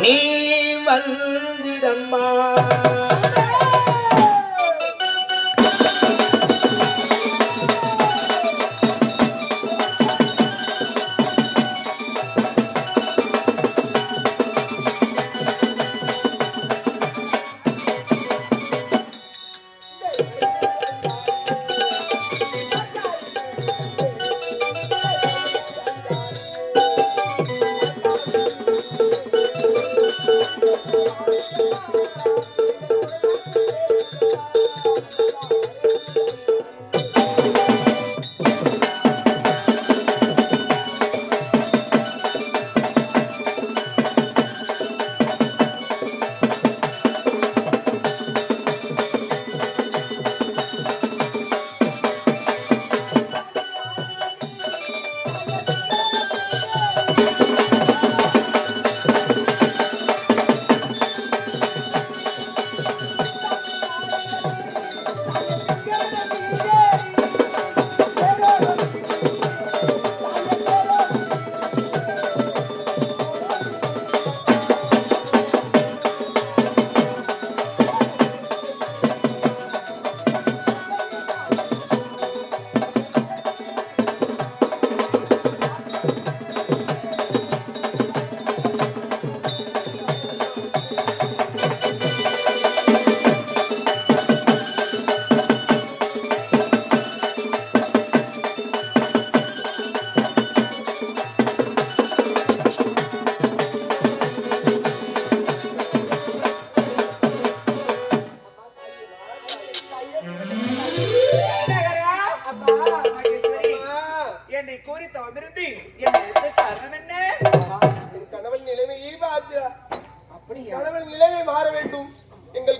நீ வந்திடம்மா.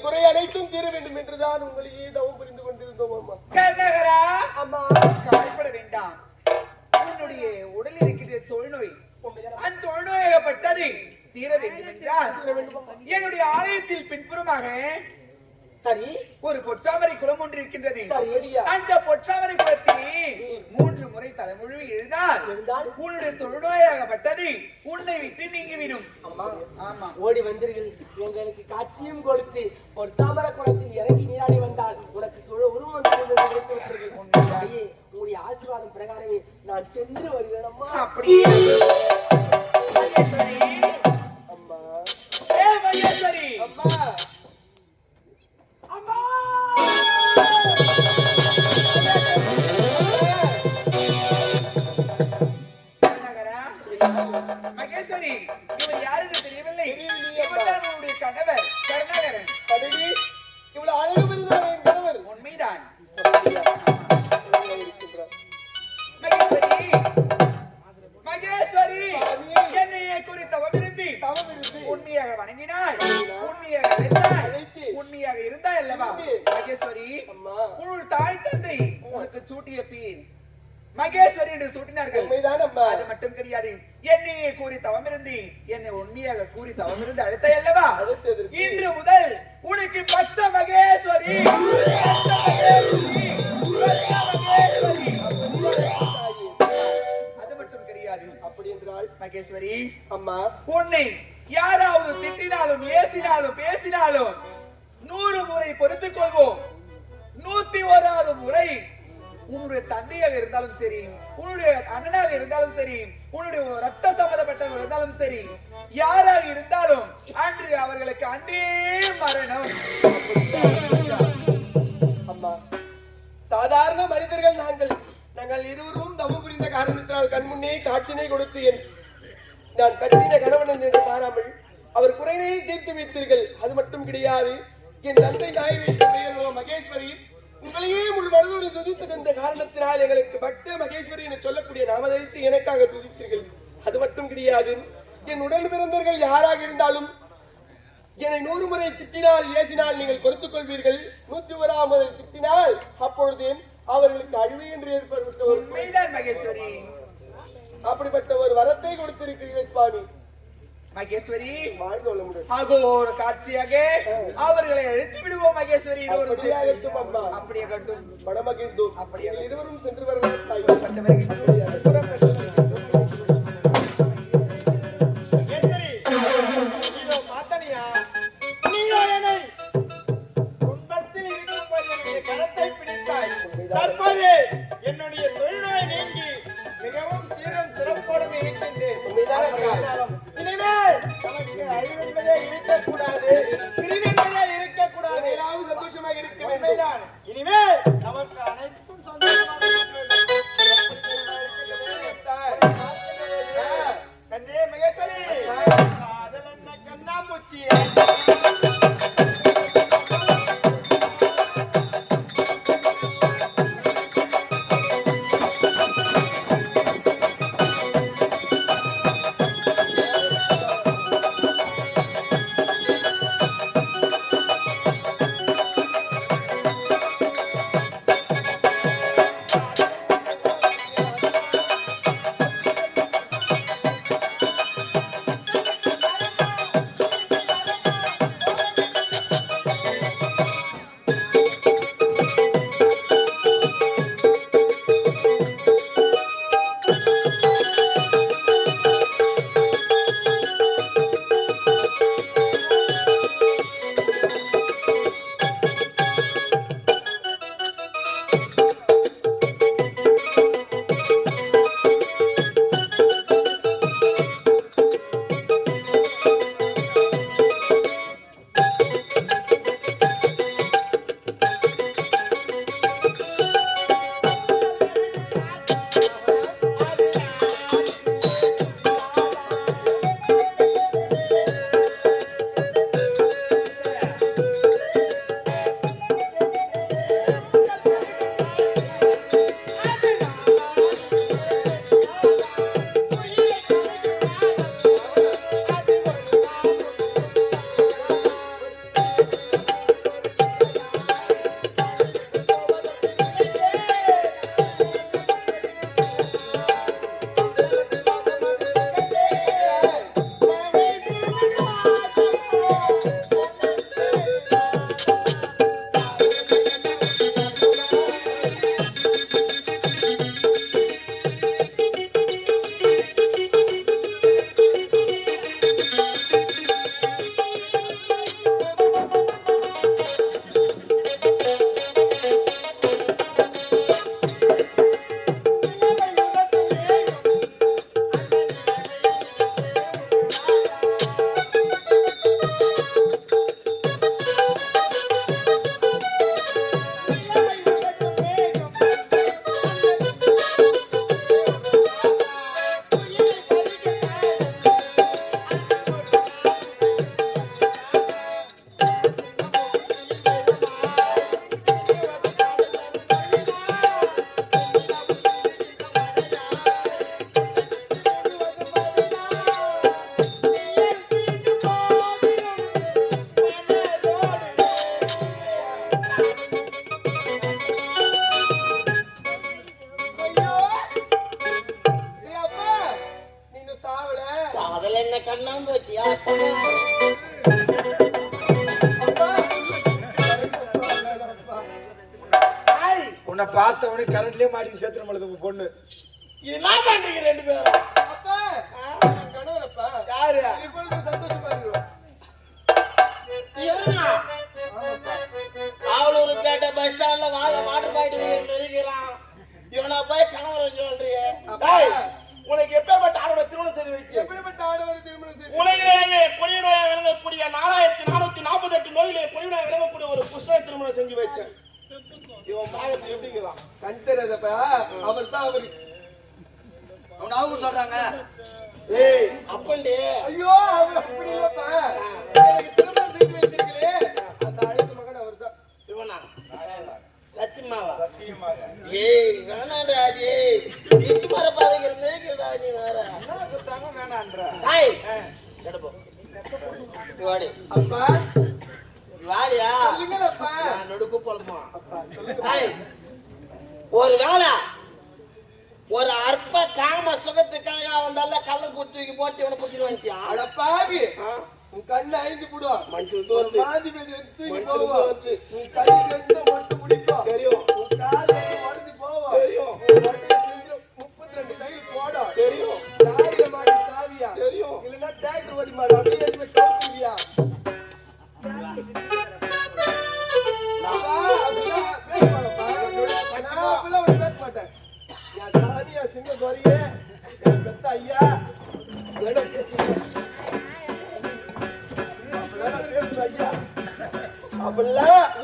குறை அனைத்தும் தீர வேண்டும் என்றுதான் உங்களையே தவம் புரிந்து கொண்டிருந்தோம் அம்மா. கர்ணகரா! அம்மா. கவலைப்பட வேண்டாம். உன்னுடைய உடலில் இருக்கின்ற தொழுநோய் அந்த தொழுநோயப்பட்டது தீர வேண்டும் என்றால் என்னுடைய ஆலயத்தில் பின்புறமாக சரி. ஒரு பொற்சாமரை குளம் ஒன்று இருக்கின்றது. அந்த பொற்சாமரை குளத்திலே மூன்று முறை தலைமுழுவி எழுந்தால்? உன்னுடைய தொழுநோயாகப்பட்டது. உன்னை விட்டு நீங்கிவிடும். ஆமா. ஓடி வந்தீர்கள். எங்களுக்கு காட்சியும் கொடுத்து தாமர குளத்தில் இறங்கி நீராடி வந்தால் உனக்கு சுழ உருவம் உங்களுடைய ஆசீர்வாதம் பிரகாரமே நான் சென்று வருகிறேன் அப்படியே. தவமிருந்து என்னை உண்மையாக கூறி தவமிருந்து அழைத்தாய் அல்லவா? இன்று முதல் உனக்கு பத்த மகேஸ்வரி. அது மட்டும் கிடையாது. அப்படி என்றால் மகேஸ்வரி அம்மா உன்னை சாதாரண மனிதர்கள் நாங்கள். நாங்கள் இருவரும் தவம் புரிந்த காரணத்தினால் கண்முன்னே காட்சினை கொடுத்து என் நான் கட்டின கணவன் என்று பாராமல் அவர் குறையை தீர்த்து வைத்தீர்கள். அது மட்டும் கிடையாது. என் தந்தை நாய் வைத்த பெயரோ மகேஸ்வரி உங்களையே உள் மனதோடு துதித்து தந்த காரணத்தினால் எங்களுக்கு பக்த மகேஸ்வரி என சொல்லக்கூடிய நாமதரித்து எனக்காக துதித்தீர்கள். அது மட்டும் கிடையாது. என் உடன் பிறந்தவர்கள் யாராக இருந்தாலும் என்னை நூறு முறை திட்டினால் ஏசினால் நீங்கள் பொறுத்துக் கொள்வீர்கள். நூத்தி ஓராம் முறை திட்டினால் அப்பொழுது அவர்களுக்கு அழிவு என்று ஏற்பட்ட ஒரு உண்மைதான் மகேஸ்வரி. அப்படிப்பட்ட ஒரு வரத்தை கொடுத்திருக்கிறீர்கள் சுவாமி. மகேஸ்வரி ஒரு காட்சியாக அவர்களை அழைத்து விடுவோம் மகேஸ்வரி. அப்படியே கட்டும் படமகிழ்ந்தோம் அப்படியா? இருவரும் சென்று வரலாம் 姐姐 சொல்றியே உனக்கு எப்பேற்பட்ட ஆளோட திருமணம் செய்து வைக்க எப்படிப்பட்ட ஆடவரை திருமணம் செய்து உலகிலேயே பொறிய நோயா விளங்கக்கூடிய நாலாயிரத்தி நானூத்தி நாற்பத்தி எட்டு நோயிலே பொறிய நோயா விளங்கக்கூடிய ஒரு புஷ்ப திருமணம் செஞ்சு வச்சேன் இவன் பாகத்தை எப்படிங்கிறான் கண் தெரியாதப்பா அவர். தான் அவரு அவங்க சொல்றாங்க. ஏய் அப்பண்டி. ஐயோ அவர் அப்படி இல்லப்பா. எனக்கு திருமணம் செய்து வைத்திருக்கிறே அந்த அழகு மகன் அவர் தான் இவனா சத்தியமாவா ஏய் வேணாண்டா டேய் இஞ்சி மர பாவைக்கிற மேய்க்கிறடா நீ வேற டேய் கிடப்போ வாடி. அப்பா. வாடியா? சொல்லுங்களப்பா நான் நடுக்கு போலமா டேய் ஒரு வேளை ஒரு அற்ப காம சுகத்துக்காக வந்தால கள்ள குத்துக்கு போட்டு இவனை குத்திட்டு வந்துட்டியா? அட பாவி? உன் கண்ணு அழிஞ்சு போடும் மனுஷன் எடுத்து தூக்கி வந்து. உன் கை ரெண்டு மட்டும் பிடிக்கும் தெரியும்.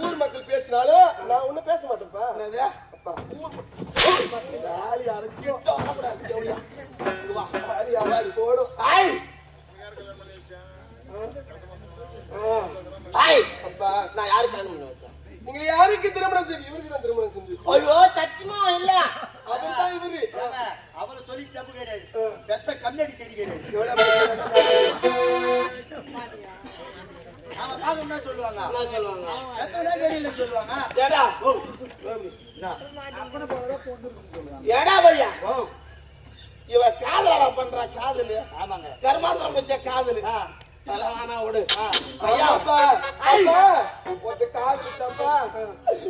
ஊர் மக்கள் பேசினாலும் நான் ஒண்ணும் பேச மாட்டேன்ப்பா. அப்பா, ஊர் நான் யாரு கல்யாணம் வச்சேன் நீங்க யாருக்கு திருமணம் செஞ்சு இவருக்கு தான் திருமணம் செஞ்சு ஐயோ சத்தியமா இல்ல அவர்தான் இவரு அவரை சொல்லி தப்பு கிடையாது பெத்த கண்ணடி செடி கிடையாது அவன் சொல்லுவாங்க? சொல்லுவாங்க தெரியலன்னு சொல்லுவாங்க ஏடா ஏடா பையா? இவ காதலடா பண்ற காதலு. ஆமாங்க. கர்மாந்திரம் வச்ச காதலு. வேணா விடு ஐயா அப்பா, அப்பா, ஒருத்த காதுல சப்பா,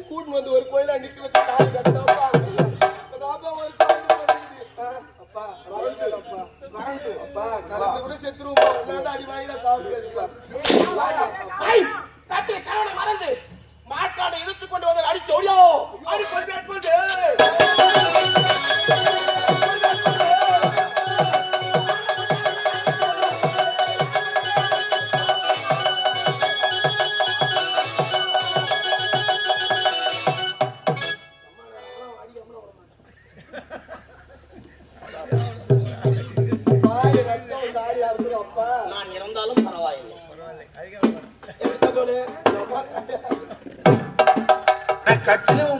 கூட்டின்னு வந்து ஒரு கோயிலா நிக்க வச்சு ஒரு காதுல வருது. ஆ, அப்பா, வரண்டு அப்பா. கரண்ட் கூட. உன்னாண்ட அடி சாப்பிடுறதுப்பா. ஐய் கட்டி கரவணை மறந்து. மாட்டாடை இழுத்து கொண்டு வந்து அடிச்சு ஓடியோ நான்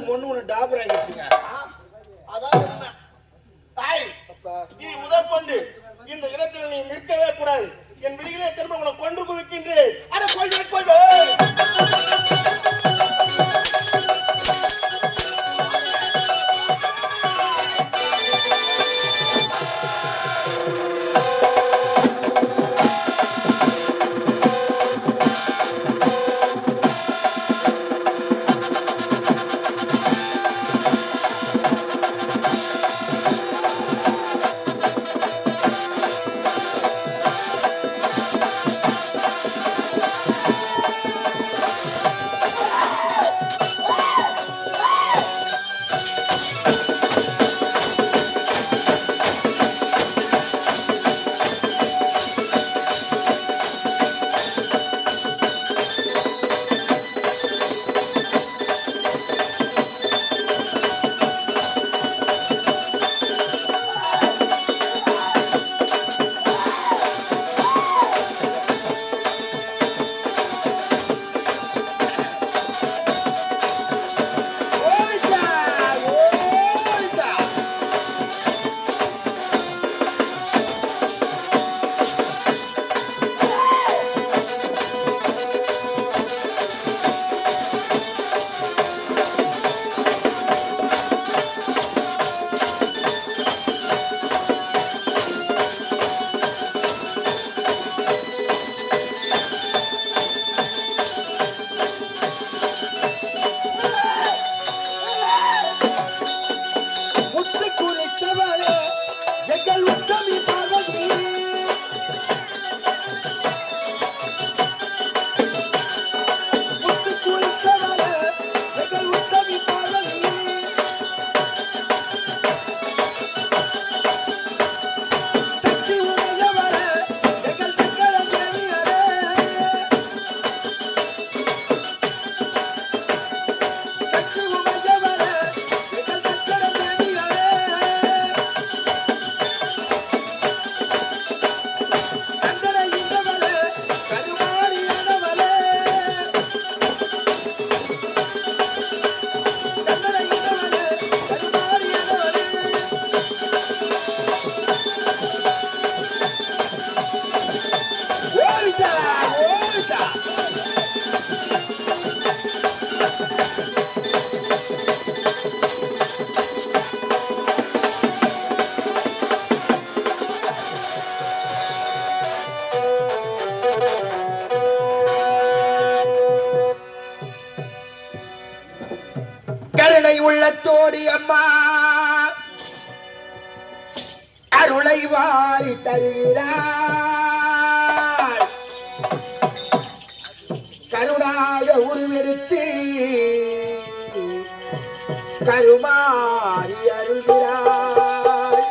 கருமாறி அருள்கிறாய்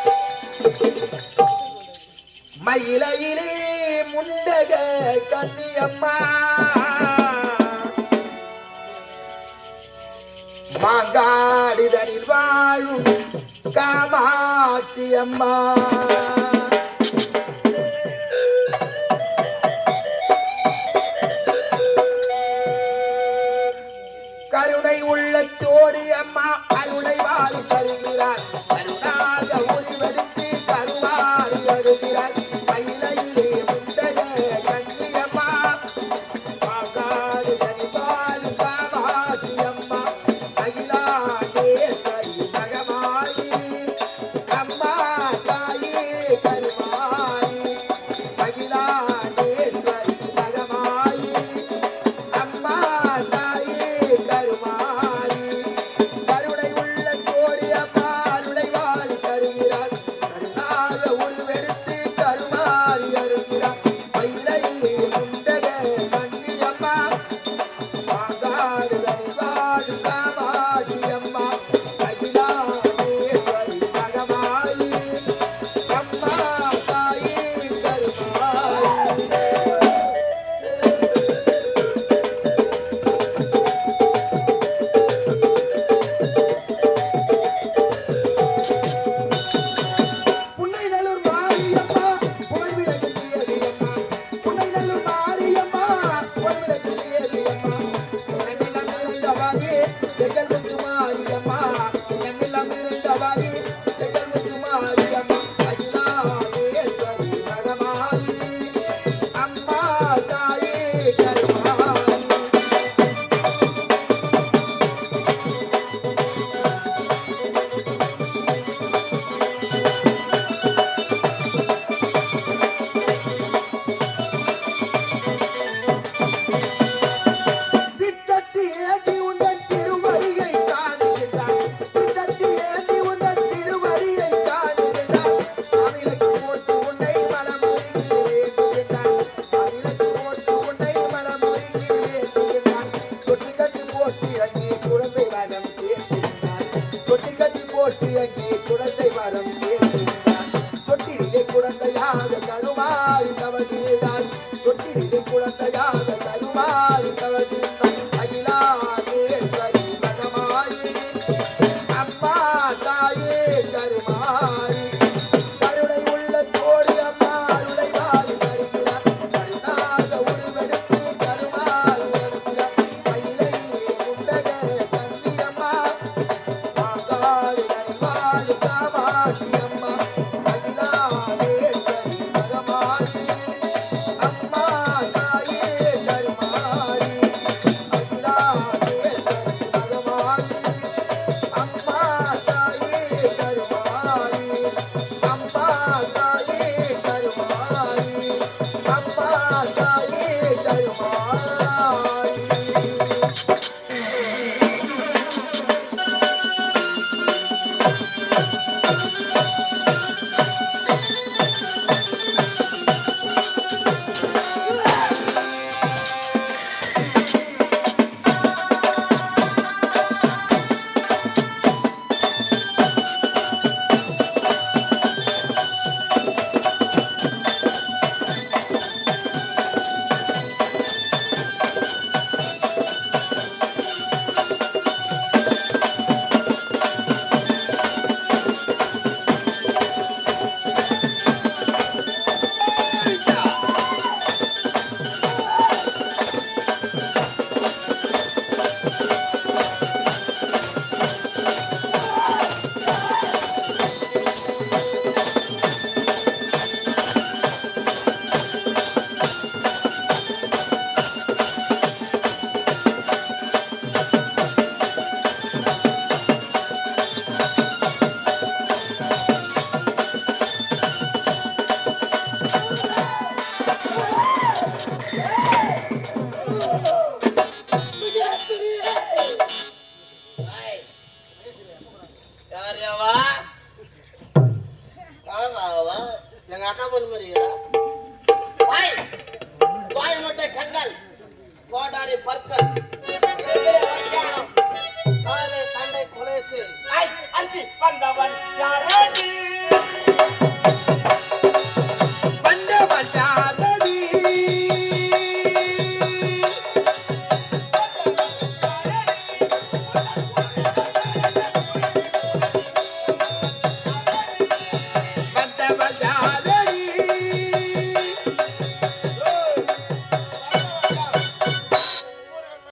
மயிலையிலே முண்டக கன்னியம்மா. மாங்காடிதனில் வாழும் காமாட்சி அம்மா கருணை உள்ளத்தோடு அம்மா. யார் யாவா யார் ராவா எங்க அக்கா பொண்ணு மாதிரியா பாய் பாய் மொட்டை கண்ணல். கோடாரி பற்கள். காலை தண்டை கொலை செய் அடிச்சு